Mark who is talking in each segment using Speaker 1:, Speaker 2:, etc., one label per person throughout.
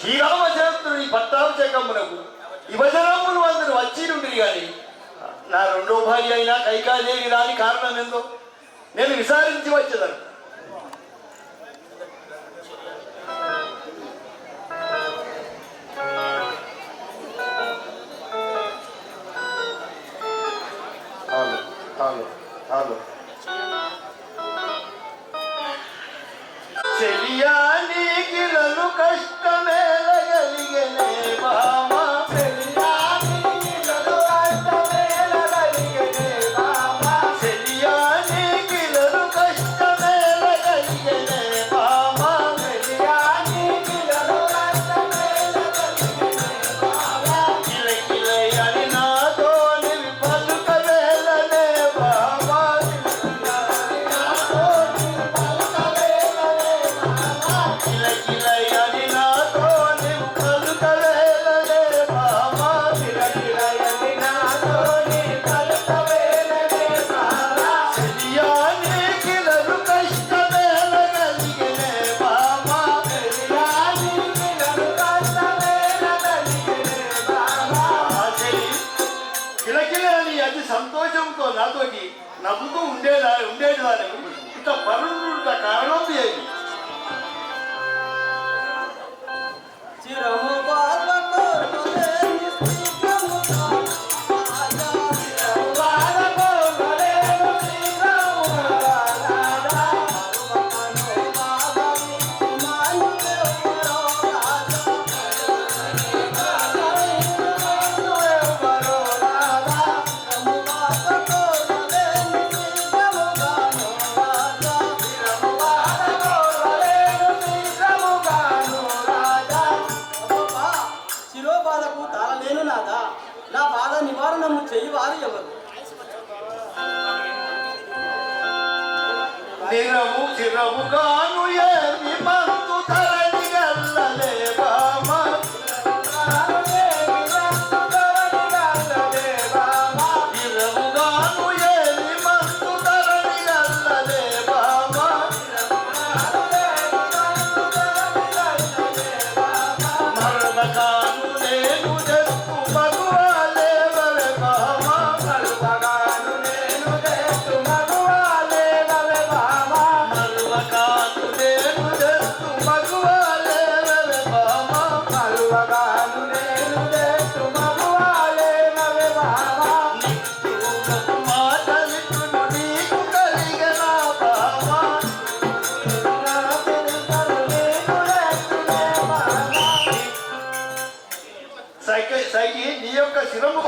Speaker 1: శ్రీరామచంద్రుని పట్టాభిషేకమునకు యువజనములు అందరు వచ్చి నుండి కానీ నా రెండో భార్య అయినా కైకాదేవి రాని కారణం ఏందో నేను విచారించి వచ్చేదాను. ಬೇಡವಲ್ಲ ಇತ್ತ ಬರುವುದ ಕಾರಣ ಬೇಡಿ ಶ್ರೀರಾಮ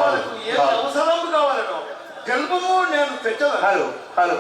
Speaker 1: ఏ అవసరం కావాలనో గెలుపు నేను తెచ్చదు?
Speaker 2: Hello hello.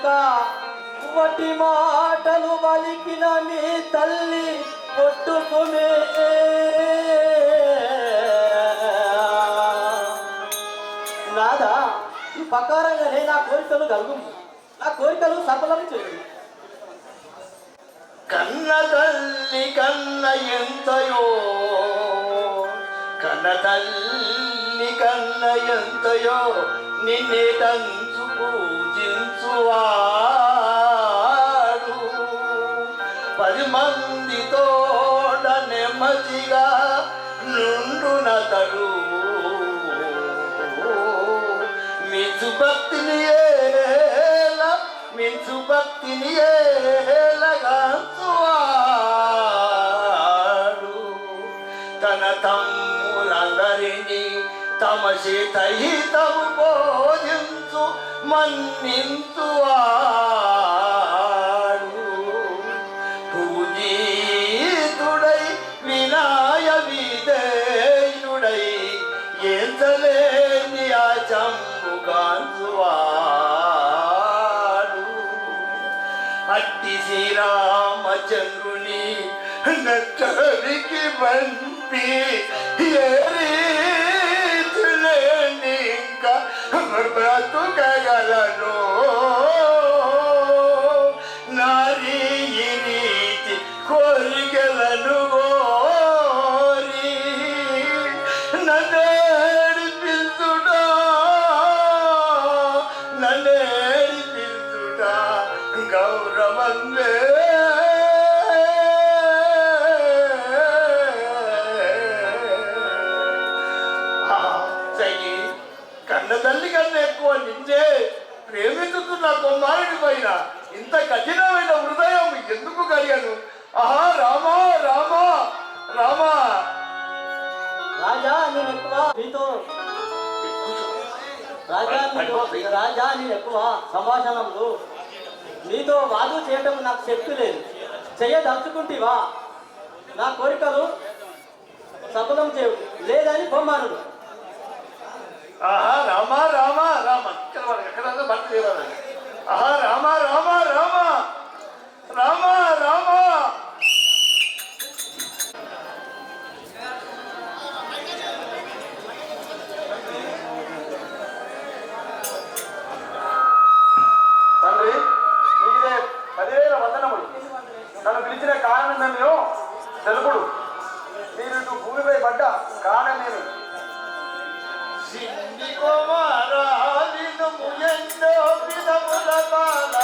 Speaker 3: చేత వటి మాటలు పలికిన మీ తల్లి కొట్టుకునే. నాదా ఈ ప్రకారంగానే నా కోరికలు కలుగు నా కోరికలు సఫలం చేయండి
Speaker 1: కన్న తల్లి కన్న ఎంతయో కన్న తల్లి కన్న ఎంతయో నిన్నే తంచుకో పూజించువాడు పది మందితోడ నెమ్మదిగా నుండునతడు మించు భక్తిని ఏల మించు భక్తిని ఏలగాంచువాడు తన తమ్ములందరినీ తమ చేత చేతహితము బోధించు మన్నించువాడు పూజీతుడై వినాయ విధేయుడై ఎంతలేని ఆ చంపుగాంచువాడు అట్టి శ్రీరామచంద్రుని నచ్చరికి పంపి ఏ బ్రతుకగలను నిన్నే ప్రేమించుతున్న కుమారుడి పైన ఇంత కఠినమైన హృదయం ఎందుకు కలిగాను? ఆహా రామా రామా రామా.
Speaker 3: రాజా నేను ఎక్కువ మీతో రాజా రాజా నేను ఎక్కువ సంభాషణలు. నీతో వాదు చేయటం నాకు శక్తి లేదు. చెయ్యదలుచుకుంటేవా నా కోరికలు సఫలం చేయు లేదని బొమ్మానుడు
Speaker 1: ఆహా రామా రామా రామ. ఇక్కడ మనకి ఎక్కడన్నా భర్త చేయాలి ఆహా రామా రామా రామా. రామా రామా. తండ్రి నీకిదే పదివేల వందనములు. నన్ను పిలిచిన కారణం మేము తెలుపుడు. మీరు ఇటు భూమిపై పడ్డ కారణం నేను సిన్ని కుమారాలినుము ఎన్నో విధముల బాల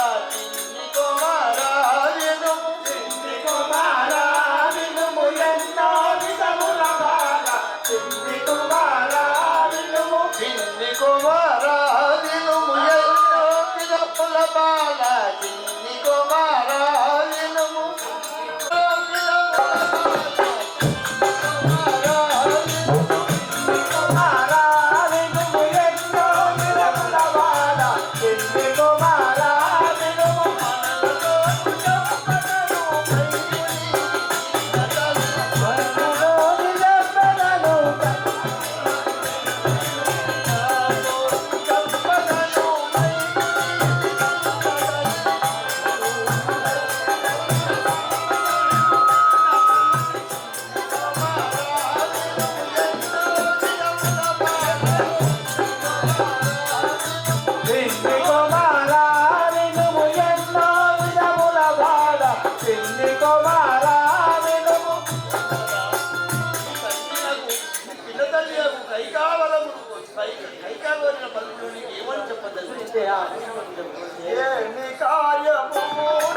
Speaker 1: చెప్పదు
Speaker 3: ఇంతే, ఆ.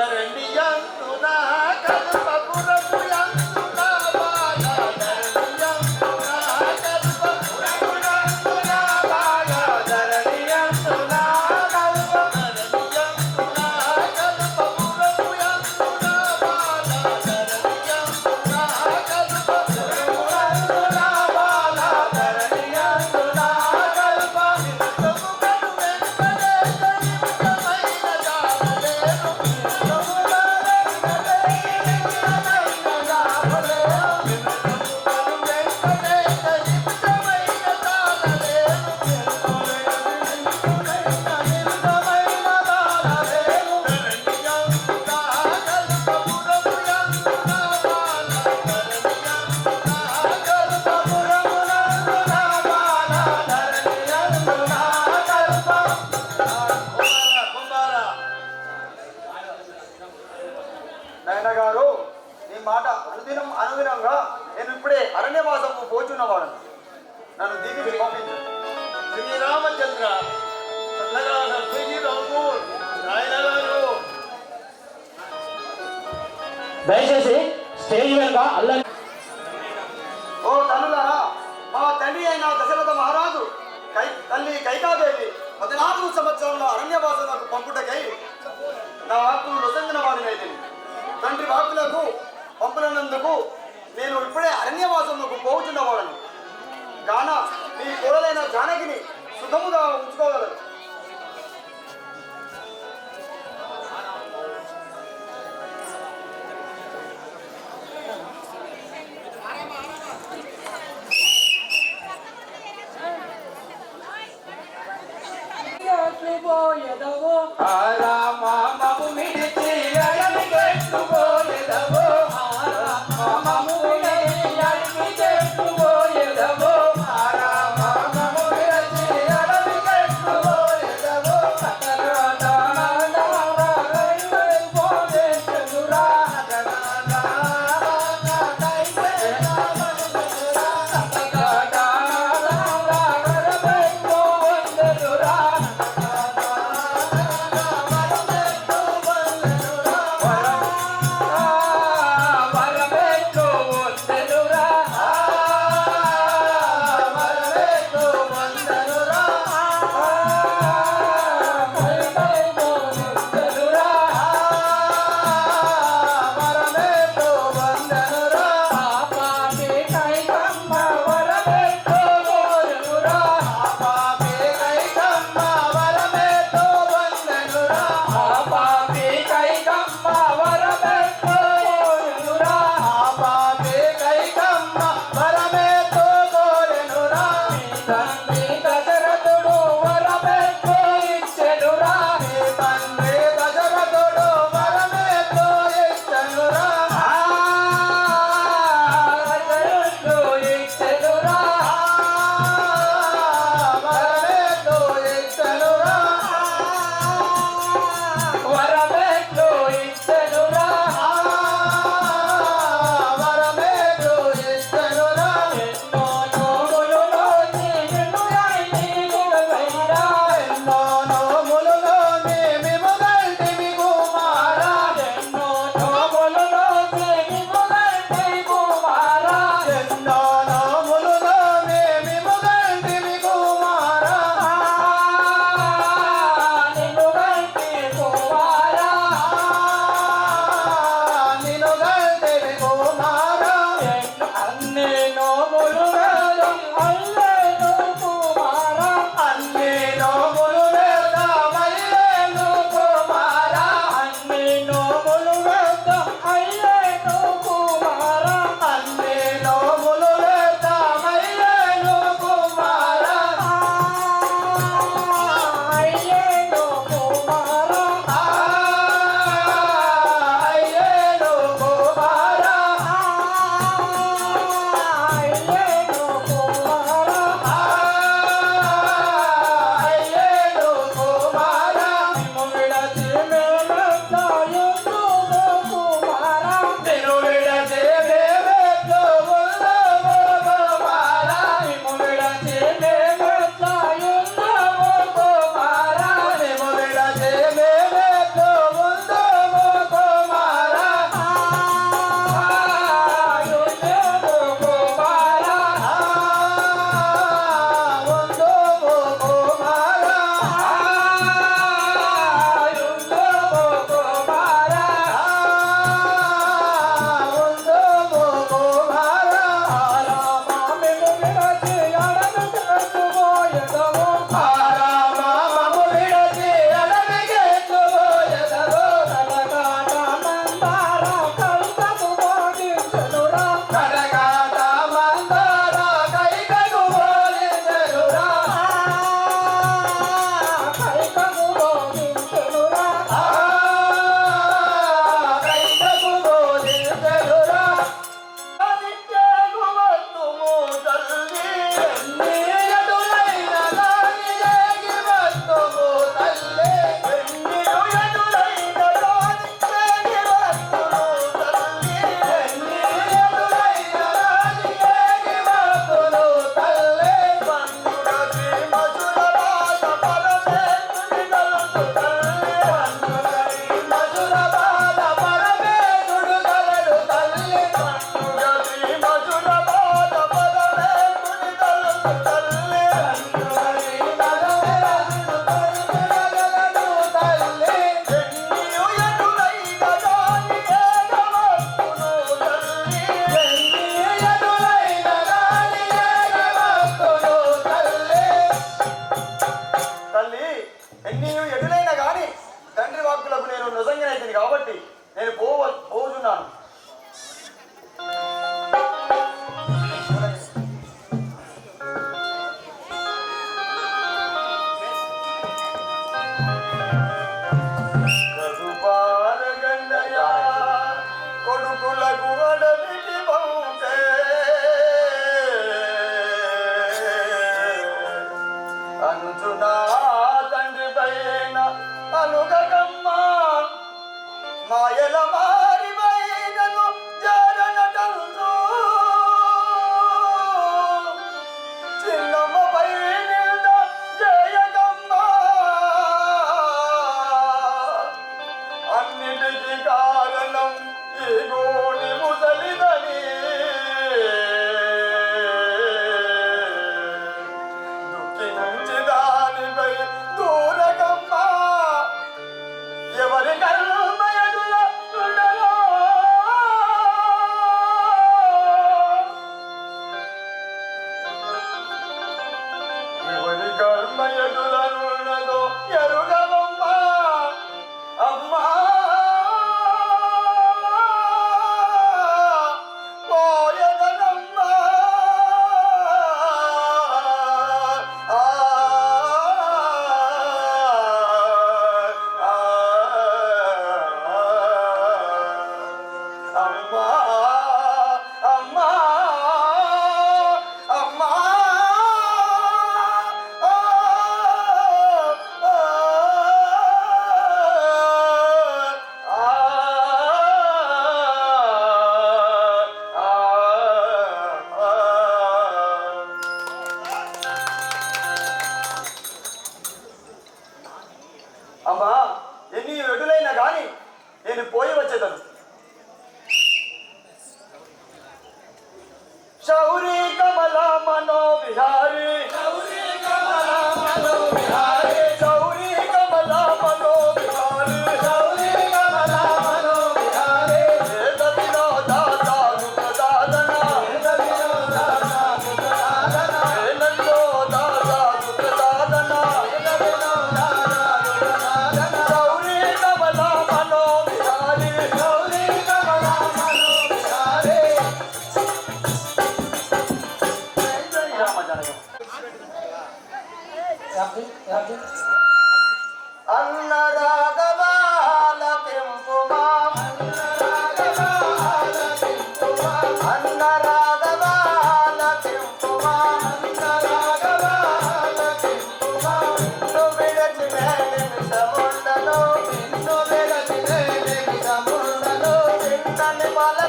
Speaker 4: ಧರಣಿಯನ್ನು
Speaker 1: ನಾ నా
Speaker 2: వాక్కును నొసంగిన వాడినైతే తండ్రి వాక్కులకు పంపనందుకు నేను ఇప్పుడే అరణ్యవాసంలో పోగుతున్నవాడను గాన నీ కూడలైన జానకిని సుఖముగా ఉంచుకోగలరు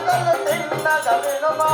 Speaker 2: கல்ல தென்ன கவிழமா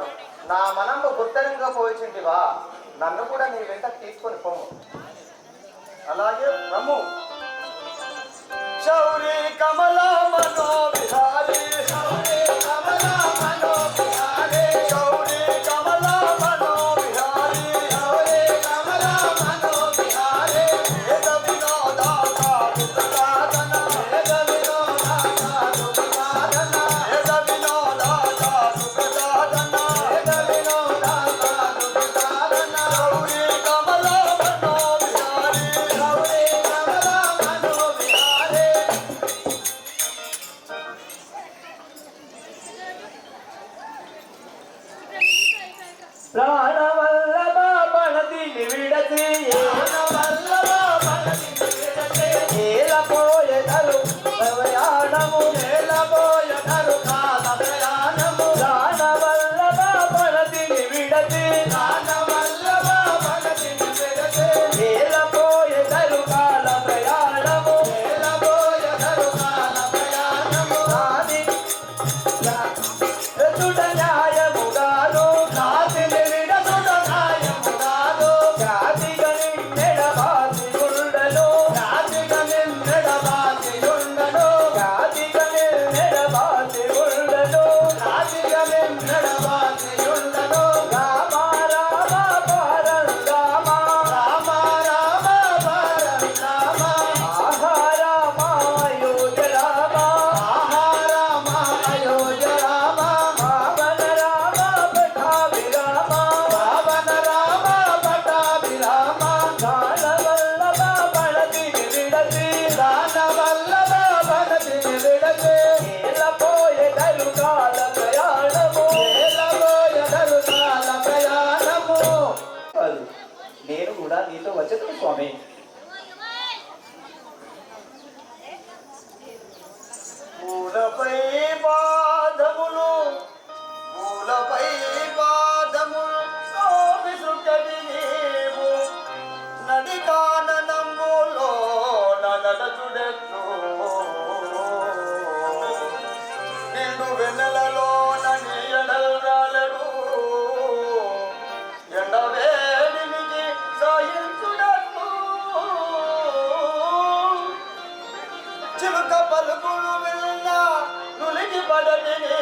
Speaker 2: అన్నాడు నా మనంలో గుర్తడంగా పోయిచుంటివా? నన్ను కూడా నీ వెంట తీసుకొని పోము అలాగే రమ్ము. చౌరీ కమలా మనో విహారీ
Speaker 3: స్వామి
Speaker 2: పూలపై పాదములు పూలపై పాదములు శోభిసుటది నీవు నది కాననములో నడచుడెట్టు నిన్ను వెన్నెల తలుపులు వెళ్ళ నులిగి
Speaker 5: పడటిని